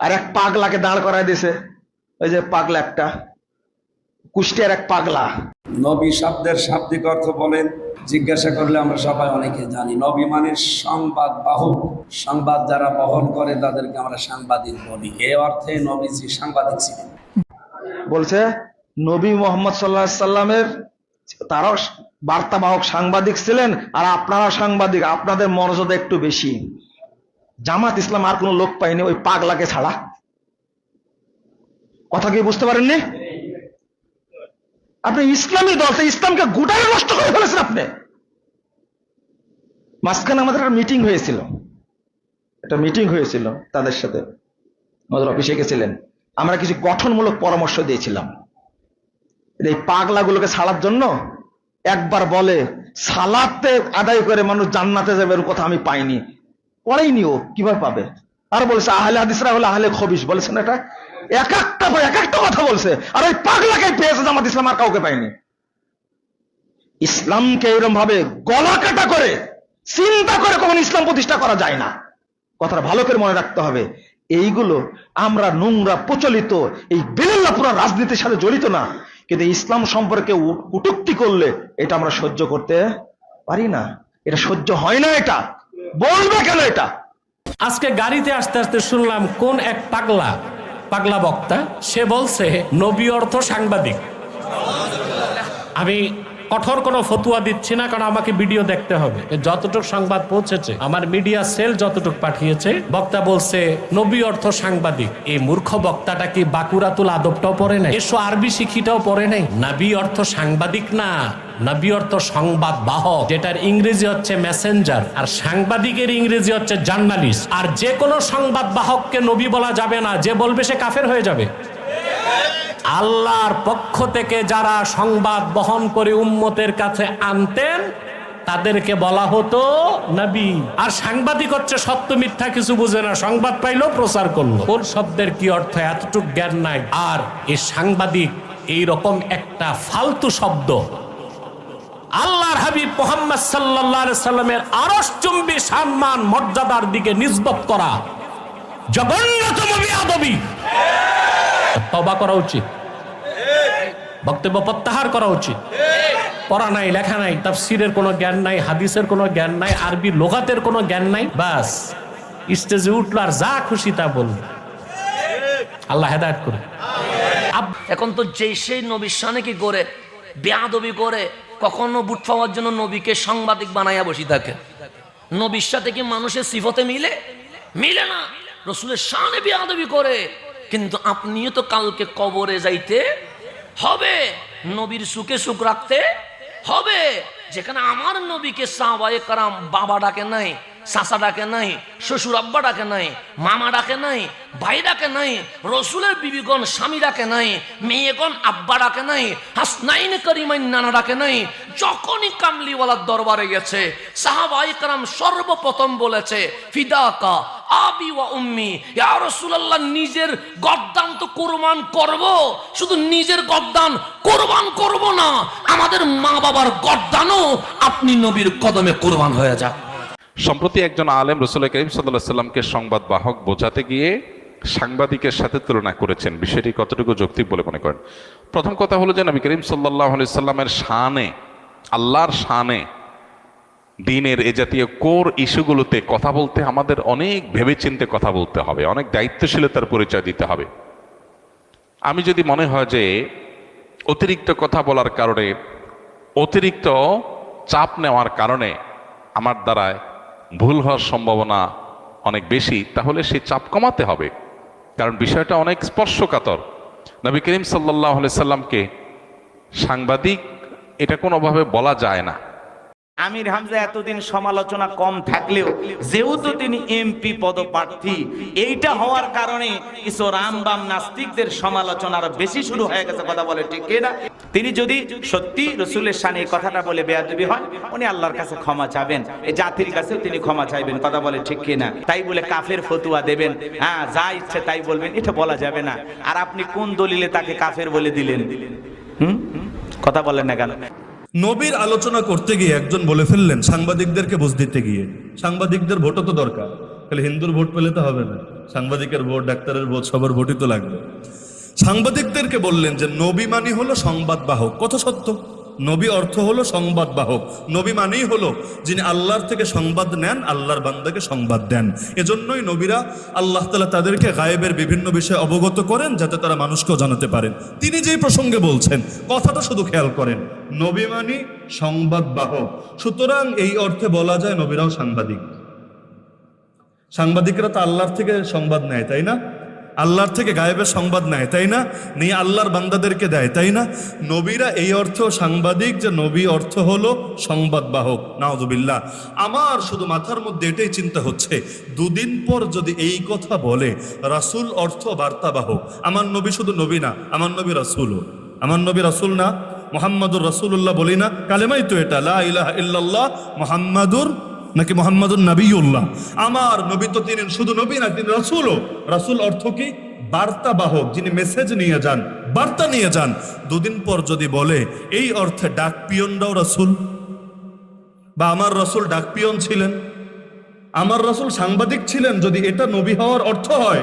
আর এক পাগলাকে দাঁড় করায় দিয়েছে ওই যে পাগলা একটা। কুষ্টিয়ার এক পাগলা। নবী শব্দের শাব্দিক অর্থ বলেন জিজ্ঞাসা করলে আমরা সবাই অনেকে জানি। নবী মানে সংবাদ বাহক। সংবাদ যারা বহন করে তাদেরকে আমরা সাংবাদিক বলি। এ অর্থে নবীজি সাংবাদিক ছিলেন। বলছে নবী মোহাম্মদ সাল্লাহ সাল্লামের তারাও বার্তাবাহক সাংবাদিক ছিলেন আর আপনারা সাংবাদিক। আপনাদের মর্যাদা একটু বেশি। জামাত ইসলাম আর কোনো লোক পাইনি ওই পাগলাকে ছাড়া। কথা কি বুঝতে পারেননি? আপনি ইসলামী দল ইসলামকে গোটাই নষ্ট করে ফেলেছেন আপনি। মাঝখানে আমাদের একটা মিটিং হয়েছিল। একটা মিটিং হয়েছিল তাদের সাথে। আমাদের অফিসে গেছিলেন। আমরা কিছু গঠনমূলক পরামর্শ দিয়েছিলাম। এই পাগলাগুলোকে ছাড়ার জন্য একবার বলে, সালাতে আদায় করে মানুষ জান্নাতে যাবে এর কথা আমি পাইনি। পড়েইনি ও কীভাবে পাবে? আর বলছে, আহলে হাদিসরা হলে আহলে খবিস বলেছেন এটা? এক একটা এক একটা কথা বলছে। আর ওই পাগলাকে পেয়েছে জামাত ইসলাম, আর কাউকে পাইনি ইসলামকে এরকম ভাবে গলা কাটা করে, চিন্তা করে কখন ইসলাম প্রতিষ্ঠা করা যায় না। কথাটা ভালো করে মনে রাখতে হবে। এইগুলো আমরা নোংরা, প্রচলিত, এই বেলেল্লা পুরো রাজনীতির সাথে জড়িত না। কিন্তু ইসলাম সম্পর্কে কটূক্তি করলে এটা আমরা সহ্য করতে পারি না। এটা সহ্য হয় না এটা। বলবে কেন এটা? আজকে গাড়িতে আসতে আসতে শুনলাম, কোন এক পাগলা পাগলা বক্তা, সে বলছে, নবী অর্থ সাংবাদিক। আমি কঠোর কোনো ফতুয়া দিচ্ছি না, কারণ আমাকে ভিডিও দেখতে হবে। যতটুক সংবাদ পৌঁছেছে, আমার মিডিয়া সেল যতটুক পাঠিয়েছে, বক্তা বলছে, নবী অর্থ সাংবাদিক। এই মূর্খ বক্তাটা কি বাকুরাতুল আদবটাও পড়ে নাই? এসো আরবি শিখিটাও পড়ে নাই? নাবি অর্থ সাংবাদিক না, নবী অর্থ সংবাদ বাহক। যেটার ইংরেজি হচ্ছে মেসেঞ্জার আর সাংবাদিকের ইংরেজি হচ্ছে জার্নালিস্ট আর যে কোনো সংবাদ বাহককে নবী বলা যাবে না, যে বলবে সে কাফের হয়ে যাবে। আল্লাহর পক্ষ থেকে যারা সংবাদ বহন করে উম্মতের কাছে আনতেন, তাদেরকে বলা হতো নবী। আর সাংবাদিক হচ্ছে সত্য মিথ্যা কিছু বুঝে না। সংবাদ পাইলো প্রচার করল। কোন শব্দের কি অর্থ? এতটুক জ্ঞান নাই। আর এই সাংবাদিক এই রকম একটা ফালতু শব্দ। আল্লাহর হাবিব মোহাম্মদ সাল্লাল্লাহু সাল্লামের আরশ চুম্বি সম্মান মর্যাদার দিকে নিসবত করা। জঘন্যতম বিয়াদবি। তবা করা উচিত। বক্তব্য প্রত্যাহার করা উচিত। পড়া নাই, লেখা নাই, তাফসিরের কোনো জ্ঞান নাই, হাদিসের কোনো জ্ঞান নাই, আরবি লোগাতের কোনো জ্ঞান নাই, বাস। স্টেজে উঠল আর যা খুশি তা বলল। আল্লাহ হেদায়ত করে এখন তো যেই সেই নবীর সানে কি করে? বেয়াদবি করে, কখনো বুট পাওয়ার জন্য নবীকে সাংবাদিক বানাইয়া বসি থাকে। নবীর সাথে কি মানুষের সিফতে মিলে? মিলে না। রসুলের সানে বেয়াদবি করে। কিন্তু আপনিও তো কালকে কবরে যাইতে হবে। নবীর সুখে সুখ রাখতে হবে। যেখানে আমার নবীকে সাহবায়ে কারাম বাবা ডাকে নাই, চাচা ডাকে নাই, শ্বশুর আব্বা ডাকে নাই, মামা ডাকে নাই, ভাই ডাকে নাই, রসুলের বিবিগণ স্বামী ডাকে নাই, মেয়েগণ আব্বা ডাকে নাই, হাসনাইন করিমাইন নানা ডাকে নাই, যখনই কামলিওয়ালার দরবারে গেছে সাহাবাই কারাম সর্বপ্রথম বলেছে, ফিদাকা আবি ওয়া উম্মি। ইয়া রাসূলুল্লাহ, নিজের তো কোরবান করব। শুধু নিজের করব না, আমাদের মা বাবার আপনি নবীর কদমে হয়ে যাক। সম্প্রতি একজন আলেম রসুল করিম সাল্লাহ সাল্লামকে সংবাদ বাহক বোঝাতে গিয়ে সাংবাদিকের সাথে তুলনা করেছেন। বিষয়টি কতটুকু যৌক্তিক বলে মনে করেন? প্রথম কথা হলো যে নবী করিম সাল্লাহ সাল্লামের শানে, আল্লাহর শানে দিনের এ জাতীয় কোর ইস্যুগুলোতে কথা বলতে আমাদের অনেক ভেবেচিন্তে কথা বলতে হবে, অনেক দায়িত্বশীলতার পরিচয় দিতে হবে। আমি যদি মনে হয় যে অতিরিক্ত কথা বলার কারণে, অতিরিক্ত চাপ নেওয়ার কারণে আমার দ্বারায় ভুল হওয়ার সম্ভাবনা অনেক বেশি, তাহলে সেই চাপ কমাতে হবে। কারণ বিষয়টা অনেক স্পর্শকাতর। নবী করিম সাল্লাহ সাল্লামকে সাংবাদিক এটা কোনোভাবে বলা যায় না। আমির হামজা এতদিন সমালোচনা কম থাকলেও, যেহেতু তিনি এমপি পদপ্রার্থী, এইটা হওয়ার কারণে কিছু রামবাম নাস্তিকদের সমালোচনা আরও বেশি শুরু হয়ে গেছে, কথা বলে ঠিক না? তিনি যদি সত্যি রসুলের সানে কথাটা বলে বেয়াদবি হয়, উনি আল্লাহর কাছে ক্ষমা চাবেন। এই জাতির কাছেও তিনি ক্ষমা চাইবেন, কথা বলে ঠিক না? তাই বলে কাফের ফতুয়া দেবেন। হ্যাঁ যা ইচ্ছে তাই বলবেন, এটা বলা যাবে না। আর আপনি কোন দলিলে তাকে কাফের বলে দিলেন? হুম? কথা বলেন না কেন? নবীর আলোচনা করতে গিয়ে একজন বলে ফেললেন, সাংবাদিকদেরকে বুঝ দিতে গিয়ে। সাংবাদিকদের ভোটও তো দরকার। তাহলে হিন্দুর ভোট পেলে তো হবে না। সাংবাদিকের ভোট, ডাক্তারের ভোট, সবার ভোটই তো লাগবে। সাংবাদিকদেরকে বললেন যে, নবী মানি হলো সংবাদবাহক কত সত্য। নবী অর্থ হলো সংবাদ বাহক। নবী মানেই হলো যিনি আল্লাহর থেকে সংবাদ নেন, আল্লাহর বান্দাকে সংবাদ দেন। এজন্যই নবীরা আল্লাহ তালা তাদেরকে গায়েবের বিভিন্ন বিষয়ে অবগত করেন, যাতে তারা মানুষকেও জানাতে পারেন। তিনি যেই প্রসঙ্গে বলছেন, কথাটা শুধু খেয়াল করেন, নবী মানি সংবাদ বাহক। সুতরাং এই অর্থে বলা যায় নবীরাও সাংবাদিক। সাংবাদিকরা তো আল্লাহর থেকে সংবাদ নেয়, তাই না? আল্লাহর থেকে গায়েবের সংবাদ নেয়, তাই না? নিয়ে আল্লাহর বান্দাদেরকে দেয়, তাই না? নবীরা এই অর্থ সাংবাদিক যে নবী অর্থ হলো সংবাদ বাহক নাওজুবিল্লাহ আমার শুধু মাথার মধ্যে এটাই চিন্তা হচ্ছে, দুদিন পর যদি এই কথা বলে, রাসূল অর্থ বার্তাবাহক। আমার নবী শুধু নবী না, আমার নবী রাসূলও আমার নবী রাসূল না, মোহাম্মদুর রাসূলুল্লাহ বলি না, কালেমাই তো এটা, লা ইলাহা ইল্লাল্লাহ, মোহাম্মদুর নাকি মোহাম্মদুর নবীউল্লাহ? আমার নবী তো তিনি শুধু নবী না, তিনি রাসুলও। রাসূল অর্থ কি? বার্তা বাহক যিনি মেসেজ নিয়ে যান, বার্তা নিয়ে যান। দুদিন পর যদি বলে, এই অর্থে ডাক পিয়নরাও রাসুল। বা, আমার রসুল ডাক পিয়ন ছিলেন। আমার রসুল সাংবাদিক ছিলেন, যদি এটা নবী হওয়ার অর্থ হয়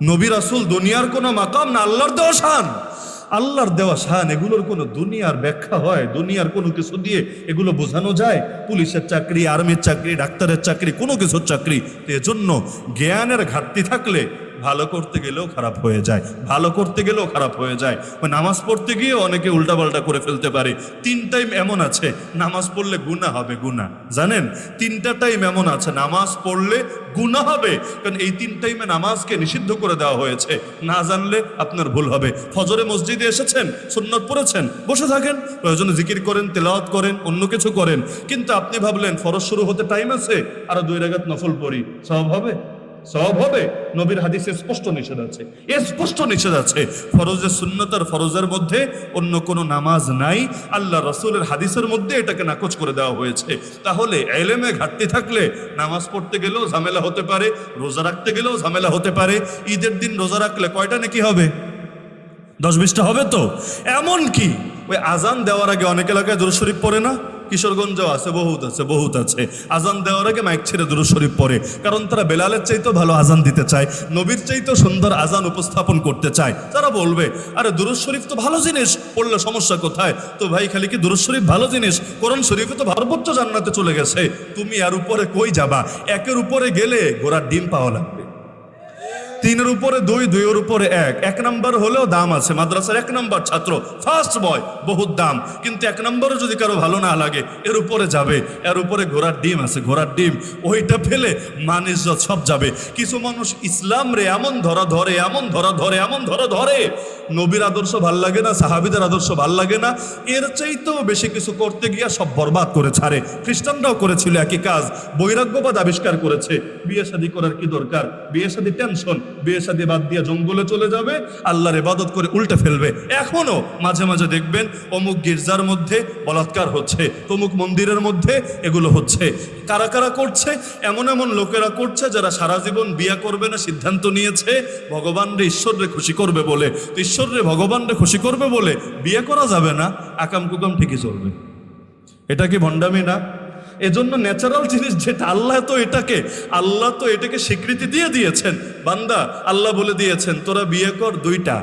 নবী রাসুল দুনিয়ার কোনো মাকাম না, আল্লাহর দেওয়া শান। আল্লাহর দেওয়া শান, এগুলোর কোনো দুনিয়ার ব্যাখ্যা হয়, দুনিয়ার কোনো কিছু দিয়ে এগুলো বোঝানো যায়। পুলিশের চাকরি, আর্মির চাকরি, ডাক্তারের চাকরি, কোনো কিছুর চাকরি। এজন্য জ্ঞানের ঘাটতি থাকলে ভালো করতে গেলেও খারাপ হয়ে যায়, ভালো করতে গেলেও খারাপ হয়ে যায়। নামাজ পড়তে গিয়ে অনেকে উল্টাপাল্টা করে ফেলতে পারে। তিন টাইম এমন আছে, নামাজ পড়লে গুণা হবে গুণা জানেন? তিনটা টাইম এমন আছে, নামাজ পড়লে গুণা হবে। কারণ এই তিন টাইমে নামাজকে নিষিদ্ধ করে দেওয়া হয়েছে। না জানলে আপনার ভুল হবে। ফজরে মসজিদে এসেছেন, সুন্নত পড়েছেন, বসে থাকেন, প্রয়োজনে জিকির করেন, তেলাওয়াত করেন, অন্য কিছু করেন। কিন্তু আপনি ভাবলেন, ফরজ শুরু হতে টাইম আছে, আরও দুই রাগাত নফল পড়ি। সব হবে? সব হবে? নবীর হাদিসে স্পষ্ট নিষেধ আছে। এ স্পষ্ট নিষেধ আছে। ফরজের সুন্নত আর ফরজের মধ্যে অন্য কোনো নামাজ নাই। আল্লাহ রসুলের হাদিসের মধ্যে এটাকে নাকচ করে দেওয়া হয়েছে। তাহলে এলেমে ঘাটতি থাকলে নামাজ পড়তে গেলেও ঝামেলা হতে পারে, রোজা রাখতে গেলেও ঝামেলা হতে পারে। ঈদের দিন রোজা রাখলে কয়টা নাকি হবে? দশ বিশটা হবে তো? এমন কি ওই আজান দেওয়ার আগে অনেক এলাকায় দুরুদ শরীফ পড়ে না? কিশোরগঞ্জেও আছে, বহুত আছে বহুত আছে। আজান দেওয়ার আগে মাইক ছেড়ে দুরুদ শরীফ পড়ে, কারণ তারা বেলালের চাইতেও ভালো আজান দিতে চায়, নবীর চাইতেও সুন্দর আজান উপস্থাপন করতে চায়। তারা বলবে, আরে দুরুদ শরীফ তো ভালো জিনিস। পড়লে সমস্যা কোথায়? তো ভাই, খালি কি দুরুদ শরীফ ভালো জিনিস? কোরআন শরীফে তো সর্বোচ্চ জান্নাতে চলে গেছে। তুমি আর উপরে কই যাবা? একের উপরে গেলে ঘোড়ার ডিম পাওয়া লাগবে। তিনের উপরে দুই, দুইয়ের উপরে এক। এক নম্বর হলেও দাম আছে। মাদ্রাসার এক নম্বর ছাত্র ফার্স্ট বয় বহুত দাম। কিন্তু এক নম্বরও যদি কারও ভালো না লাগে, এর উপরে যাবে। এর উপরে ঘোড়ার ডিম আছে, ঘোড়ার ডিম। ওইটা ফেলে মানুষ সব যাবে। কিছু মানুষ ইসলাম রে এমন ধরা ধরে, এমন ধরা ধরে, এমন ধরা ধরে। নবীর আদর্শ ভালো লাগে না, সাহাবিদের আদর্শ ভালো লাগে না। এর চাইতেও বেশি কিছু করতে গিয়া সব বরবাদ করে ছাড়ে। খ্রিস্টানরাও করেছিল একই কাজ, বৈরাগ্যবাদ আবিষ্কার করেছে। বিয়ে শাদী করার কি দরকার? বিয়ে শাদী টেনশন বিয়ে শাদী বাদ দিয়ে জঙ্গলে চলে যাবে, আল্লাহর ইবাদত করে উল্টে ফেলবে। এখনও মাঝে মাঝে দেখবেন অমুক গির্জার মধ্যে বলাৎকার হচ্ছে, তমুক মন্দিরের মধ্যে এগুলো হচ্ছে। কারা কারা করছে? এমন এমন লোকেরা করছে যারা সারা জীবন বিয়া করবে না, সিদ্ধান্ত নিয়েছে ভগবান রে ঈশ্বররে খুশি করবে বলে। তো ঈশ্বর রে ভগবান রে খুশি করবে বলে বিয়ে করা যাবে না, আকাম কুকাম ঠিকই চলবে। এটা কি ভণ্ডামি না? এজন্য ন্যাচারাল জিনিস যেটা, আল্লাহ তো এটাকে, আল্লাহ তো এটাকে স্বীকৃতি দিয়ে দিয়েছেন। বান্দা, আল্লাহ বলে দিয়েছেন, তোরা বিয়ে কর দুইটা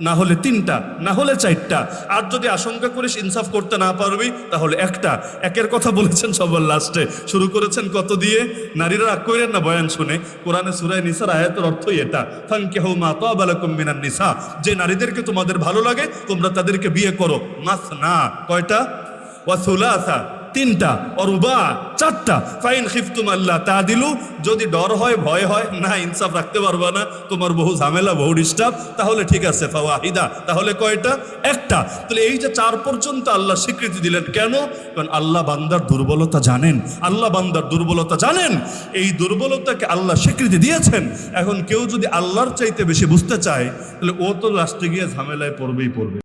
না হলে তিনটা, না হলে চারটা। আর যদি আশঙ্কা করিস ইনসাফ করতে না পারবি, তাহলে একটা। একের কথা বলেছেন সবার লাস্টে। শুরু করেছেন কত দিয়ে? নারীরা রাগ করেন না বয়ান শুনে। কোরআনে সুরায় নিসার আয়াতের অর্থই এটা। ফাঙ্কে হৌ মা তাবালাকুম মিনান নিসা। যে নারীদেরকে তোমাদের ভালো লাগে, তোমরা তাদেরকে বিয়ে করো। মাস না কয়টা? ওয়া সুলাসা। তিনটা অরুবা চারটা। ফাইন খিফতুম আল্লাহ তা দিলু যদি ডর হয়, ভয় হয়, না, ইনসাফ রাখতে পারবা না, তোমার বহু ঝামেলা, বহু ডিস্টার্ব তাহলে ঠিক আছে, ফাওয়াহিদা। তাহলে কয়টা? একটা। তাহলে এই যে চার পর্যন্ত আল্লাহ স্বীকৃতি দিলেন, কেন? কারণ আল্লাহ বান্দার দুর্বলতা জানেন। আল্লাহ বান্দার দুর্বলতা জানেন। এই দুর্বলতাকে আল্লাহ স্বীকৃতি দিয়েছেন। এখন কেউ যদি আল্লাহর চাইতে বেশি বুঝতে চায়, তাহলে ও তো লাস্টে গিয়ে ঝামেলায় পড়বেই পড়বে।